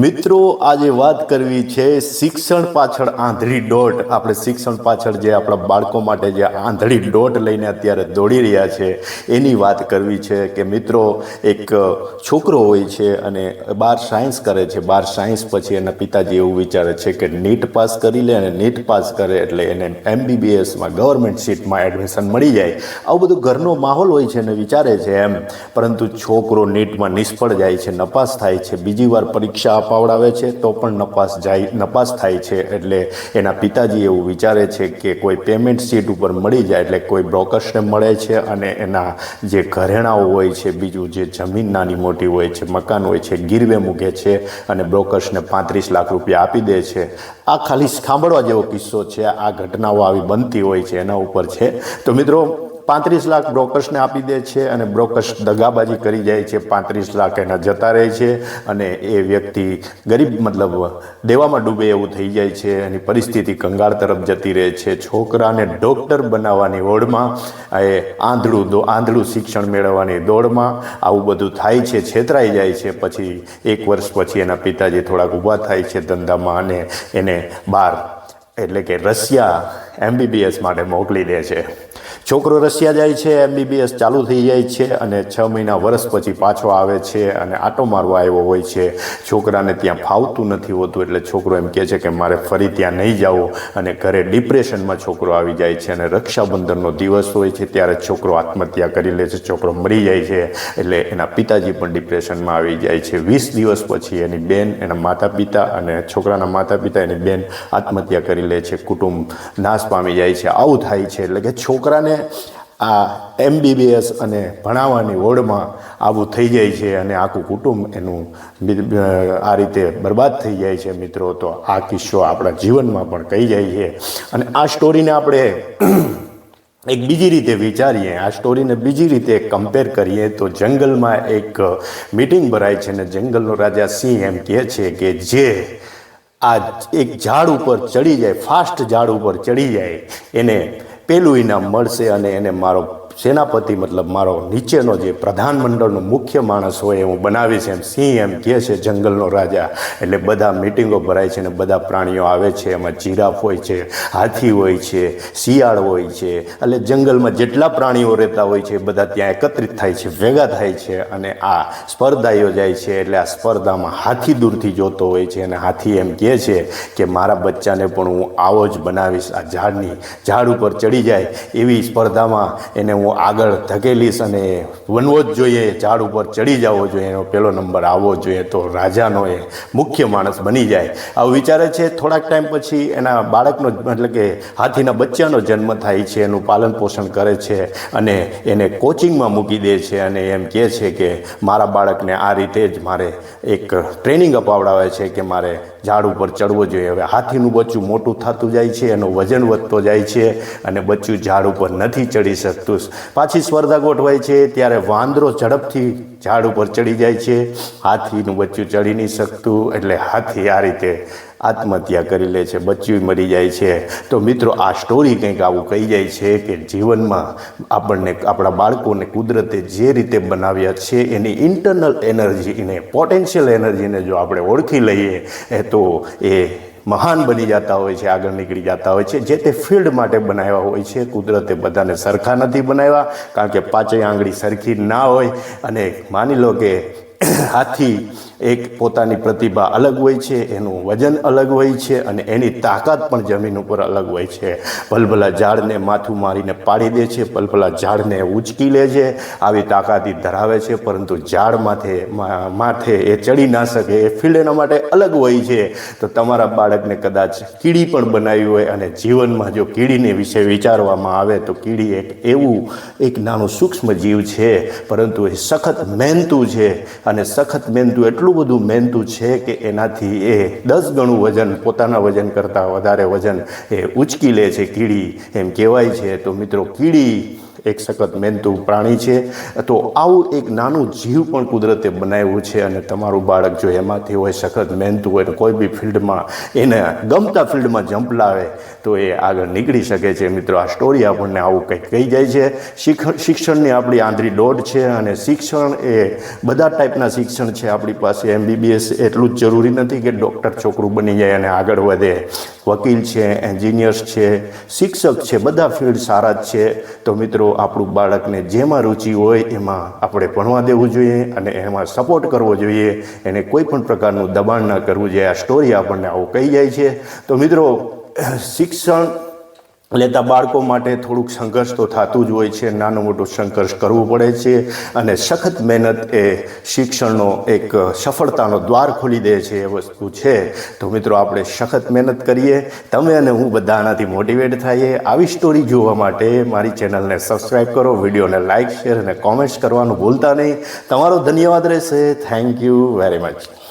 મિત્રો, આજે વાત કરવી છે શિક્ષણ પાછળ આંધળી દોટ. આપણે શિક્ષણ પાછળ જે આપણા બાળકો માટે જે આંધળી દોટ લઈને અત્યારે દોડી રહ્યા છે, એની વાત કરવી છે કે મિત્રો, એક છોકરો હોય છે અને બાર સાયન્સ કરે છે. બાર સાયન્સ પછી એના પિતાજી એવું વિચારે છે કે નીટ પાસ કરી લે અને નીટ પાસ કરે એટલે એને એમબીબીએસમાં, ગવર્મેન્ટ સીટમાં એડમિશન મળી જાય. આવું બધું ઘરનો માહોલ હોય છે અને વિચારે છે એમ. પરંતુ છોકરો નીટમાં નિષ્ફળ જાય છે, નપાસ થાય છે. બીજી વાર પરીક્ષા અપાવડાવે છે, તો પણ નપાસ જાય, નપાસ થાય છે. એટલે એના પિતાજી એવું વિચારે છે કે કોઈ પેમેન્ટ સીટ ઉપર મળી જાય, એટલે કોઈ બ્રોકર્સને મળે છે અને એના જે ઘરેણાઓ હોય છે, બીજું જે જમીન નાની મોટી હોય છે, મકાન હોય છે, ગીરવે મૂકે છે અને બ્રોકર્સને પાંત્રીસ લાખ રૂપિયા આપી દે છે. આ ખાલી સાંભળવા જેવો કિસ્સો છે, આ ઘટનાઓ આવી બનતી હોય છે, એના ઉપર છે. તો મિત્રો પાંત્રીસ લાખ બ્રોકર્સને આપી દે છે અને બ્રોકર્સ દગાબાજી કરી જાય છે. પાંત્રીસ લાખ એના જતા રહે છે અને એ વ્યક્તિ ગરીબ મતલબ દેવામાં ડૂબે એવું થઈ જાય છે. એની પરિસ્થિતિ કંગાળ તરફ જતી રહે છે. છોકરાને ડૉક્ટર બનાવવાની હોડમાં એ આંધળું આંધળું શિક્ષણ મેળવવાની દોડમાં આવું બધું થાય છે, છેતરાઈ જાય છે. પછી એક વર્ષ પછી એના પિતાજી થોડાક ઊભા થાય છે ધંધામાં અને એને બહાર, એટલે કે રશિયા એમબીબીએસ માટે મોકલી દે છે. છોકરો રશિયા જાય છે એમબીબીએસ ચાલુ થઈ જાય છે અને છ મહિના વર્ષ પછી પાછો આવે છે અને આટો મારવા આવ્યો હોય છે. છોકરાને ત્યાં ફાવતું નથી હોતું એટલે છોકરો એમ કહે છે કે મારે ફરી ત્યાં નહીં જવું અને ઘરે ડિપ્રેશનમાં છોકરો આવી જાય છે અને રક્ષાબંધનનો દિવસ હોય છે ત્યારે છોકરો આત્મહત્યા કરી લે છે, છોકરો મરી જાય છે એટલે એના પિતાજી પણ ડિપ્રેશનમાં આવી જાય છે. વીસ દિવસ પછી એની બેન, એના માતા પિતા અને છોકરાના માતા પિતા એની બેન આત્મહત્યા કરી લે છે, કુટુંબ નાશ પામી જાય છે, આવું થાય છે એટલે કે છોકરાને આ એમબીબીએસ અને ભણાવવાની ઓળમાં આવું થઈ જાય છે અને આખું કુટુંબ એનું આ રીતે બરબાદ થઈ જાય છે મિત્રો. તો આ કિસ્સો આપણા જીવનમાં પણ કહી જાય છે. અને આ સ્ટોરીને આપણે એક બીજી રીતે વિચારીએ. આ સ્ટોરીને બીજી રીતે કમ્પેર કરીએ તો જંગલમાં એક મિટિંગ ભરાય છે અને જંગલનો રાજા સિંહ એમ કહે છે કે જે આ એક ઝાડ ઉપર ચડી જાય ફાસ્ટ ઝાડ ઉપર ચડી જાય. એને પેલું ઇનામ મળશે અને એને મારો સેનાપતિ મતલબ મારો નીચેનો જે પ્રધાનમંડળનો મુખ્ય માણસ હોય એ હું બનાવીશ એમ સિંહ એમ કહે છે જંગલનો રાજા. એટલે બધા મિટિંગો ભરાય છે અને બધા પ્રાણીઓ આવે છે, એમાં જીરાફ હોય છે, હાથી હોય છે, શિયાળ હોય છે. એટલે જંગલમાં જેટલા પ્રાણીઓ રહેતા હોય છે બધા ત્યાં એકત્રિત થાય છે, ભેગા થાય છે અને આ સ્પર્ધા યોજાય છે. એટલે આ સ્પર્ધામાં હાથી દૂરથી જોતો હોય છે અને હાથી એમ કહે છે કે મારા બચ્ચાને પણ હું આવો જ બનાવીશ. આ ઝાડની ઝાડ ઉપર ચડી જાય એવી સ્પર્ધામાં એને હું આગળ ધકેલીશ અને બનવો જ જોઈએ, ઝાડ ઉપર ચડી જવો જોઈએ, એનો પહેલો નંબર આવવો જોઈએ તો રાજાનો એ મુખ્ય માણસ બની જાય. આવું વિચારે છે, થોડાક ટાઈમ પછી એના બાળકનો એટલે કે હાથીના બચ્ચાનો જન્મ થાય છે, એનું પાલન પોષણ કરે છે અને એને કોચિંગમાં મૂકી દે છે અને એમ કહે છે કે મારા બાળકને આ રીતે જ મારે એક ટ્રેનિંગ અપાવડાવે છે કે મારે ઝાડ ઉપર ચડવો જોઈએ. હવે હાથીનું બચ્ચું મોટું થતું જાય છે, એનું વજન વધતો જાય છે અને બચ્ચું ઝાડ ઉપર નથી ચડી શકતું. પાછી સ્પર્ધા ગોઠવાય છે, ત્યારે વાંદરો ઝડપથી ઝાડ ઉપર ચડી જાય છે. હાથીનું બચ્ચું ચડી નહીં શકતું, એટલે હાથી આ રીતે આત્મહત્યા કરી લે છે બચ્યું મરી જાય છે. તો મિત્રો, આ સ્ટોરી કંઈક આવું કહી જાય છે કે જીવનમાં આપણને, આપણા બાળકોને કુદરતે જે રીતે બનાવ્યા છે, એની ઇન્ટરનલ એનર્જીને પોટેન્શિયલ એનર્જીને જો આપણે ઓળખી લઈએ તો એ મહાન બની જતા હોય છે, આગળ નીકળી જતા હોય છે. જે તે ફિલ્ડ માટે બનાવ્યા હોય છે, કુદરતે બધાને સરખા નથી બનાવ્યા, કારણ કે પાંચેય આંગળી સરખી ના હોય. અને માની લો કે હાથી એક પોતાની પ્રતિભા અલગ હોય છે, એનું વજન અલગ હોય છે અને એની તાકાત પણ જમીન ઉપર અલગ હોય છે. ભલભલા ઝાડને માથું મારીને પાડી દે છે ભલભલા ઝાડને ઉચકી લે છે, આવી તાકાતી ધરાવે છે, પરંતુ ઝાડ માથે માથે એ ચડી ના શકે, એ ફિલ્ડ એના માટે અલગ હોય છે. તો તમારા બાળકને કદાચ કીડી પણ બનાવી હોય અને જીવનમાં જો કીડીને વિશે વિચારવામાં આવે, તો કીડી એક એવું એક નાનું સૂક્ષ્મ જીવ છે, પરંતુ એ સખત મહેનતું છે અને સખત મહેનતું એટલું બધું મહેનતું છે કે એનાથી એ દસ ગણું વજન, પોતાના વજન કરતાં વધારે વજન એ ઉચકી લે છે કીડી. એમ કહેવાય છે. તો મિત્રો, કીડી એક સખત મહેનતુ પ્રાણી છે. તો આવું એક નાનું જીવ પણ કુદરતે બનાવ્યું છે અને તમારું બાળક જો એમાંથી હોય સખત મહેનતું હોય કોઈ બી ફિલ્ડમાં એને ગમતા ફિલ્ડમાં જંપ લાવે તો એ આગળ નીકળી શકે છે. મિત્રો, આ સ્ટોરી આપણને આવું કંઈક કહી જાય છે. શિક્ષણ શિક્ષણની આપણી આંધળી દોડ છે અને શિક્ષણ એ બધા ટાઈપના શિક્ષણ છે આપણી પાસે. એમબીબીએસ એટલું જ જરૂરી નથી કે ડૉક્ટર છોકરું બની જાય અને આગળ વધે. વકીલ છે, એન્જિનિયર્સ છે, શિક્ષક છે, બધા ફિલ્ડ સારા જ છે. તો મિત્રો, આપણું બાળકને જેમાં રુચિ હોય એમાં આપણે ભણવા દેવું જોઈએ અને એમાં સપોર્ટ કરવો જોઈએ. એને કોઈ પણ પ્રકારનું દબાણ ન કરવું જોઈએ. આ સ્ટોરી આપણને આવું કહી જાય છે. તો મિત્રો શિક્ષણ લેતા બાળકો માટે થોડુંક સંઘર્ષ તો થતું જ હોય છે. નાનું મોટું સંઘર્ષ કરવું પડે છે અને સખત મહેનત એ શિક્ષણનો એક સફળતાનો દ્વાર ખોલી દે છે એ વસ્તુ છે. તો મિત્રો, આપણે સખત મહેનત કરીએ, તમે અને હું બધા આનાથી મોટિવેટ થઈએ. આવી સ્ટોરી જોવા માટે મારી ચેનલને સબસ્ક્રાઈબ કરો, વિડીયોને લાઇક, શેર અને કોમેન્ટ્સ કરવાનું ભૂલતા નહીં. તમારો ધન્યવાદ રહેશે. Thank you very much.